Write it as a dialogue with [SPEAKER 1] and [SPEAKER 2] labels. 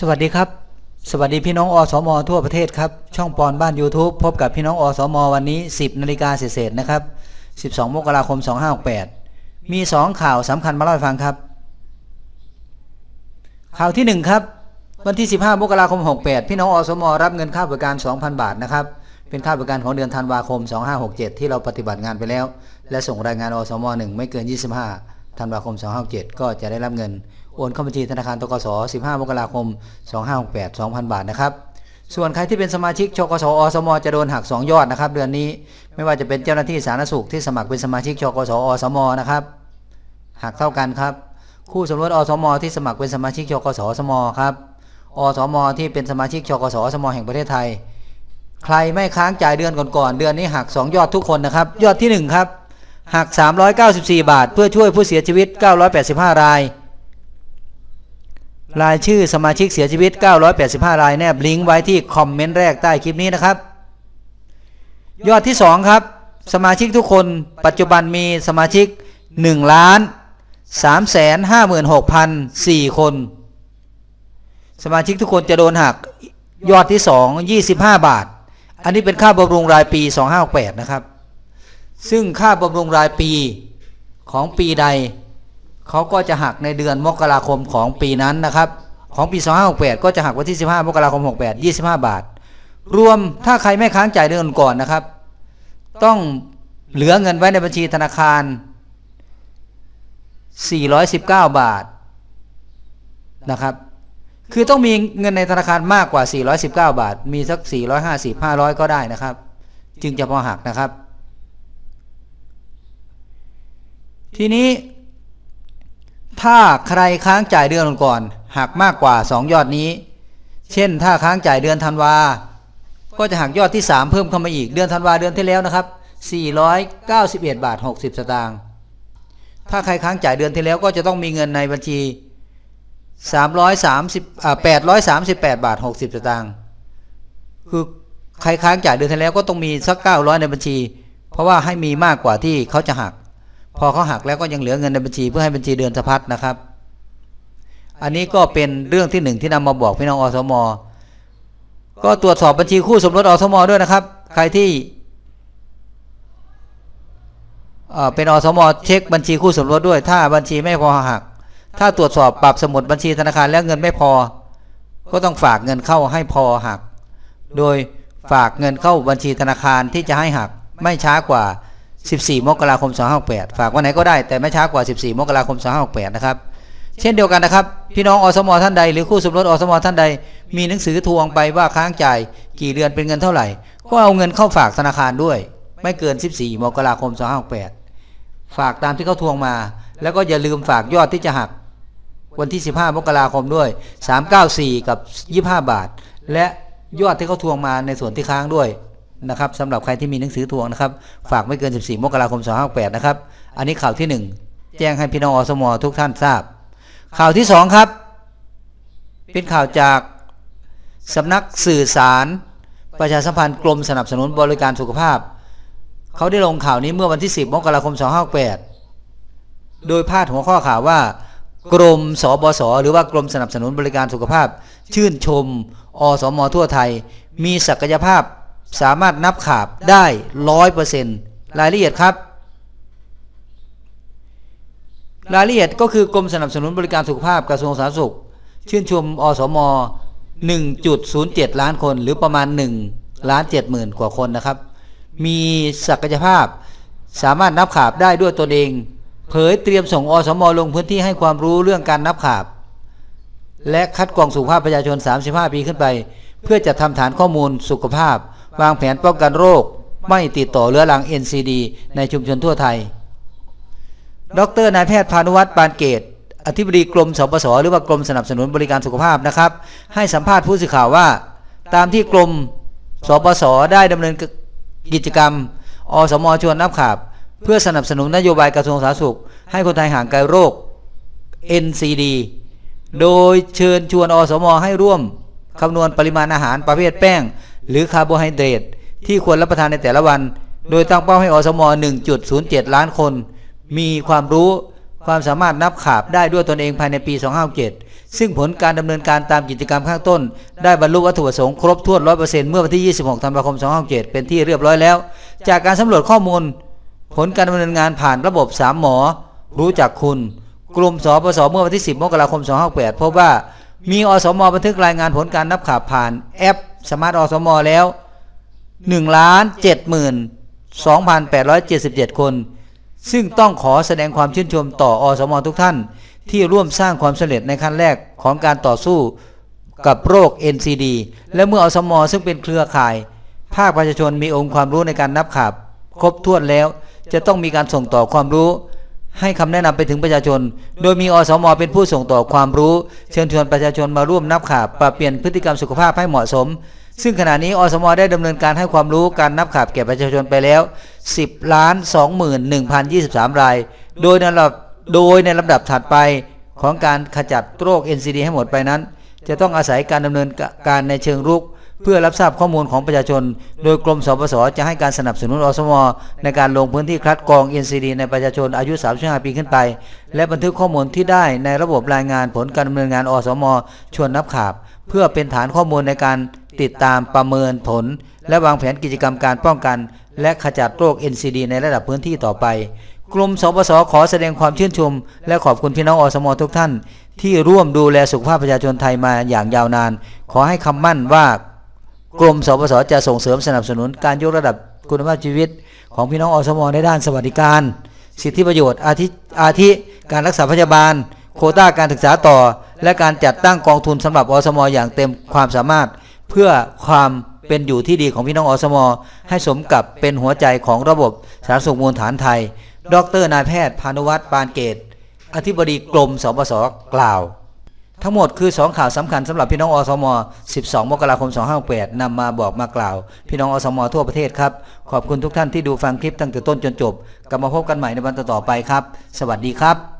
[SPEAKER 1] สวัสดีครับ สวัสดีพี่น้องอสมทั่วประเทศครับ ช่องปอนบ้าน YouTube พบกับพี่น้องอสมวันนี้ 10นาฬิกาเศษนะครับ 12 มกราคม 2568 มี 2 ข่าวสำคัญมาเล่าให้ฟังครับ ข่าวที่ 1 ครับ วันที่ 15 มกราคม 68 พี่น้องอสมรับเงินค่าบริการ 2,000 บาทนะครับ เป็นค่าบริการของเดือนธันวาคม 2567 ที่เราปฏิบัติงานไปแล้ว และส่งรายงานอสม1ไม่เกิน 25 ธันวาคม 2567ก็จะได้รับเงิน โอนเข้าบัญชีธนาคารตกส 15 มกราคม 2568 2,000 บาทนะครับ ส่วนใครที่เป็นสมาชิกชกสอสม จะโดนหัก 2 ยอดนะครับ เดือนนี้ไม่ว่าจะเป็นเจ้าหน้าที่สาธารณสุขที่สมัครเป็นสมาชิกชกสอสมนะครับหักเท่ากันครับ คู่สมรสอสม ที่สมัครเป็นสมาชิกชกสอสมครับอสม ที่เป็นสมาชิกชกสอสม แห่งประเทศไทย ใครไม่ค้างจ่ายเดือนก่อนๆเดือนนี้หัก 2 ยอดทุกคนนะครับ ยอดที่ 1 ครับ หัก 394 บาท เพื่อช่วยผู้เสียชีวิต 985 ราย รายชื่อสมาชิกเสียชีวิต 985 ราย แนบลิงก์ไว้ที่คอมเมนต์แรกใต้คลิปนี้นะครับ ยอดที่ 2 ครับ สมาชิกทุกคนปัจจุบันมีสมาชิก 1 ล้าน3 5 6 0 4 คน สมาชิกทุกคนจะโดนหักยอดที่ 2 25 บาท อันนี้เป็นค่าบำรุงรายปี 2568 นะครับ ซึ่งค่าบำรุงรายปีของปีใด เขาก็จะหักในเดือนมกราคมของปีนั้นนะครับ ของปี2568 ก็จะหักวันที่ 15 มกราคม 68 25 บาท รวมถ้าใครไม่ค้างจ่ายเดือนก่อนนะครับ ต้องเหลือเงินไว้ในบัญชีธนาคาร 419 บาทนะครับ คือต้องมีเงินในธนาคารมากกว่า 419 บาท มีสัก 450 500 ก็ได้นะครับ จึงจะพอหักนะครับ ทีนี้ถ้าใครค้างจ่ายเดือนก่อนหักมากกว่า 2 ยอดนี้ เช่น ถ้าค้างจ่ายเดือนธันวา ก็จะหักยอดที่ 3 เพิ่มเข้ามาอีกเดือนธันวาเดือนที่แล้วนะครับ 491 บาท 60 สตางค์ ถ้าใครค้างจ่ายเดือนที่แล้วก็จะต้องมีเงินในบัญชี 330อ่า838 บาท 60 สตางค์ คือใครค้างจ่ายเดือนที่แล้วก็ต้องมีสัก 900 ในบัญชี เพราะว่าให้มีมากกว่าที่เขาจะหัก พอเขาหักแล้วก็ยังเหลือเงินในบัญชีเพื่อให้บัญชีเดือนสะพัดนะครับ อันนี้ก็เป็นเรื่องที่หนึ่งที่นำมาบอกพี่น้องอสมก็ตรวจสอบบัญชีคู่สมรสอสมด้วยนะครับ ใครที่เอ่อเป็นอสมเช็คบัญชีคู่สมรสด้วย ถ้าบัญชีไม่พอหัก ถ้าตรวจสอบปรับสมุดบัญชีธนาคารแล้วเงินไม่พอ ก็ต้องฝากเงินเข้าให้พอหัก โดยฝากเงินเข้าบัญชีธนาคารที่จะให้หักไม่ช้ากว่า 14 มกราคม 2568 ฝากวันไหนก็ได้แต่ไม่ช้ากว่า 14 มกราคม 2568 นะครับ เช่นเดียวกันนะครับ พี่น้องอสมท่านใดหรือคู่สมรสอสมท่านใด มีหนังสือทวงไปว่าค้างจ่ายกี่เดือนเป็นเงินเท่าไหร่ ก็เอาเงินเข้าฝากธนาคารด้วย ไม่เกิน 14 มกราคม 2568 ฝากตามที่เขาทวงมา แล้วก็อย่าลืมฝากยอดที่จะหัก วันที่ 15 มกราคมด้วย 394 กับ 25 บาท และยอดที่เขาทวงมาในส่วนที่ค้างด้วย นะครับสำหรับใครที่มีหนังสือทวงนะครับ ฝากไม่เกิน 14 มกราคม 2568 นะครับ อันนี้ข่าวที่ 1 แจ้งให้พี่น้องอสมทุกท่านทราบ ข่าวที่ 2 ครับ เป็นข่าวจากสำนักสื่อสาร ประชาสัมพันธ์กรมสนับสนุนบริการสุขภาพ เขาได้ลงข่าวนี้เมื่อวันที่ 10 มกราคม 2568 โดยพาดหัวข้อข่าวว่ากรมสบสหรือว่ากรมสนับสนุนบริการสุขภาพ ชื่นชม อสมทั่วไทย มีศักยภาพ สามารถนับขาบได้ร้อยเปอร์เซ็นต์รายละเอียดครับ รายละเอียดก็คือกรมสนับสนุนบริการสุขภาพกระทรวงสาธารณสุข ชื่นชมอสม 1.07 ล้านคนหรือประมาณ1ล้าน7หมื่นกว่าคนนะครับ มีศักยภาพสามารถนับขาบได้ด้วยตนเอง เผยเตรียมส่งอสม ลงพื้นที่ให้ความรู้เรื่องการนับขาบ และคัดกรองสุขภาพประชาชน 35 ปีขึ้นไป เพื่อจะทำฐานข้อมูลสุขภาพ วางแผนป้องกันโรค ไม่ติดต่อเรื้อรัง NCD ในชุมชนทั่วไทย ดรนายแพทย์พานุวัฒน์ปานเกต อธิบดีกรมสปสหรือว่ากรมสนับสนุนบริการสุขภาพนะครับ ให้สัมภาษณ์ผู้สื่อข่าวว่า ตามที่กรมสปสได้ดำเนินกิจกรรม อสมชวนนับขาบ เพื่อสนับสนุนนโยบายกระทรวงสาธารณสุข ให้คนไทยห่างไกลโรค NCD โดยเชิญชวนอสมให้ร่วมคำนวณปริมาณอาหารประเภทแป้ง หรือคาร์โบไฮเดรตที่ควรรับประทานในแต่ละวัน โดยตั้งเป้าให้อสม 1.07 ล้านคน มีความรู้ความสามารถนับขาบได้ด้วยตนเองภายในปี 2567ซึ่งผลการดำเนินการตามกิจกรรมข้างต้น ได้บรรลุวัตถุประสงค์ครบถ้วน 100%เมื่อวันที่ 26 ธันวาคม 2567เป็นที่เรียบร้อยแล้ว จากการสำรวจข้อมูล ผลการดำเนินงานผ่านระบบ 3 หมอ รู้จักคุณ กลุ่มสปสเมื่อวันที่ 10 มกราคม 2568พบว่ามีอสมบันทึกรายงานผลการนับข่าวผ่านแอป สมาร์ทอสมอแล้ว1ล้าน7หมื่น2,877คน ซึ่งต้องขอแสดงความชื่นชมต่ออสมอทุกท่าน ที่ร่วมสร้างความสำเร็จในขั้นแรกของการต่อสู้กับโรค NCD และเมื่ออสมอซึ่งเป็นเครือข่าย ภาคประชาชนมีองค์ความรู้ในการนับข่าวครบถ้วนแล้ว จะต้องมีการส่งต่อความรู้ ให้คำแนะนำไปถึงประชาชน โดยมีอสมเป็นผู้ส่งต่อความรู้ เชิญชวนประชาชนมาร่วมนับข่าวปรับเปลี่ยนพฤติกรรมสุขภาพให้เหมาะสม ซึ่งขณะนี้อสมได้ดำเนินการให้ความรู้การนับข่าวแก่ประชาชนไปแล้ว 10ล้าน21,023 ราย โดยในลำดับโดยในลำดับถัดไปของการขจัดโรค NCD ให้หมดไปนั้น จะต้องอาศัยการดำเนินการในเชิงรุก เพื่อรับทราบข้อมูลของประชาชน โดยกรมสปสจะให้การสนับสนุนอสมในการลงพื้นที่คัดกรอง NCD ในประชาชนอายุ 35 ปีขึ้นไป และบันทึกข้อมูลที่ได้ในระบบรายงานผลการดำเนินงานอสมชวนนับขาบ เพื่อเป็นฐานข้อมูลในการติดตามประเมินผล และวางแผนกิจกรรมการป้องกัน และขจัดโรค NCD ในระดับพื้นที่ต่อไปกรมสปสขอแสดงความชื่นชม และขอบคุณพี่น้องอสมทุกท่าน ที่ร่วมดูแลสุขภาพประชาชนไทยมาอย่างยาวนาน ขอให้คำมั่นว่า กรมสปสจะส่งเสริมสนับสนุนการยกระดับคุณภาพชีวิต ของพี่น้องอสมในด้านสวัสดิการ สิทธิประโยชน์อาทิอาทิการรักษาพยาบาล โคต้าการศึกษาต่อ และการจัดตั้งกองทุนสำหรับอสมอย่างเต็มความสามารถ เพื่อความเป็นอยู่ที่ดีของพี่น้องอสมให้สมกับเป็นหัวใจของระบบสาธารณสุขมูลฐานไทย ดรนายแพทย์พานุวัฒน์ปานเกต อธิบดีกรมสปสกล่าว ทั้งหมดคือ 2 ข่าวสำคัญสำหรับพี่น้องอสม 12 มกราคม 2568นำมาบอกมากล่าว พี่น้องอสม ทั่วประเทศครับ ขอบคุณทุกท่านที่ดูฟังคลิปตั้งแต่ต้นจนจบ กลับมาพบกันใหม่ในวันต่อๆไปครับ สวัสดีครับ